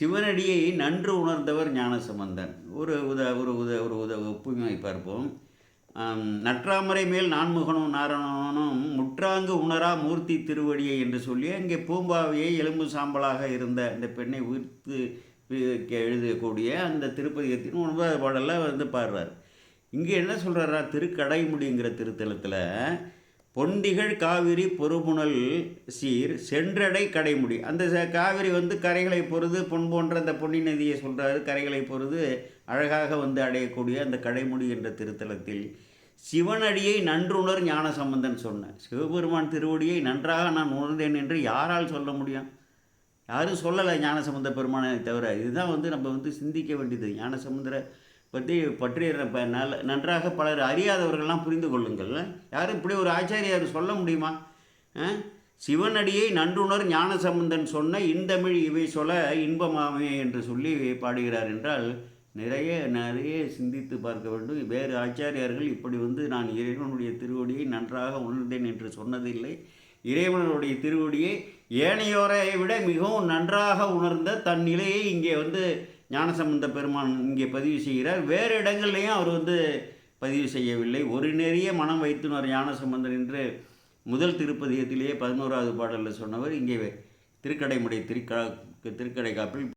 சிவனடியை நன்று உணர்ந்தவர் ஞானசம்பந்தன். ஒரு உத ஒரு உத ஒரு உத ஒப்புமை பார்ப்போம். நற்றாமரை மேல் நான்முகனும் நாரணனும் முற்றாங்கு உணரா மூர்த்தி திருவடியை என்று சொல்லி அங்கே பூம்பாவையை எலும்பு சாம்பலாக இருந்த இந்த பெண்ணை உயிர்த்து எழுதக்கூடிய அந்த திருப்பதிகத்தின் ஒன்பதாவது பாடலில் வந்து பாடுறார். இங்கே என்ன சொல்கிறாரா திருக்கடைமுடிங்கிற திருத்தலத்தில் பொண்டிகள் காவிரி பொறுமுனல் சீர் சென்றடை கடைமுடி. அந்த ச- காவிரி வந்து கரைகளை பொறுது பொன் போன்ற அந்த பொன்னி நதியை சொல்கிறாரு கரைகளை பொறுது அழகாக வந்து அடையக்கூடிய அந்த கடைமுடி என்ற திருத்தலத்தில் சிவனடியை நன்றுணர் ஞான சம்பந்தன் சொன்ன சிவபெருமான் திருவடியை நன்றாக நான் உணர்ந்தேன் என்று யாரால் சொல்ல முடியும்? யாரும் சொல்லலை ஞானசம்பந்த பெருமானை தவிர. இதுதான் வந்து நம்ம வந்து சிந்திக்க வேண்டியது. ஞானசமுந்தரை பற்றி பற்றி நல்ல நன்றாக பலர் அறியாதவர்கள்லாம் புரிந்து கொள்ளுங்கள். யாரும் இப்படி ஒரு ஆச்சாரியார் சொல்ல முடியுமா? சிவனடியை நன்றுணர் ஞானசம்பந்தன் சொன்ன இந்தமிழ் இவை சொல்ல இன்பமாமே என்று சொல்லி பாடுகிறார் என்றால் நிறைய நிறைய சிந்தித்து பார்க்க வேண்டும். வேறு ஆச்சாரியார்கள் இப்படி வந்து நான் இறைவனுடைய திருவடியை நன்றாக உணர்ந்தேன் என்று சொன்னதில்லை. இறைவனுடைய திருவடியை ஏனையோரை விட மிகவும் நன்றாக உணர்ந்த தன் நிலையை இங்கே வந்து ஞானசம்பந்த பெருமான் இங்கே பதிவு செய்கிறார். வேறு இடங்கள்லையும் அவர் வந்து பதிவு செய்யவில்லை. ஒரு நெறிய மனம் வைத்துனர் ஞானசம்பந்தன் என்று முதல் திருப்பதியத்திலேயே பதினோராவது பாடலில் சொன்னவர். இங்கே திருக்கடைமுடை திருக்க திருக்கடை காப்பில்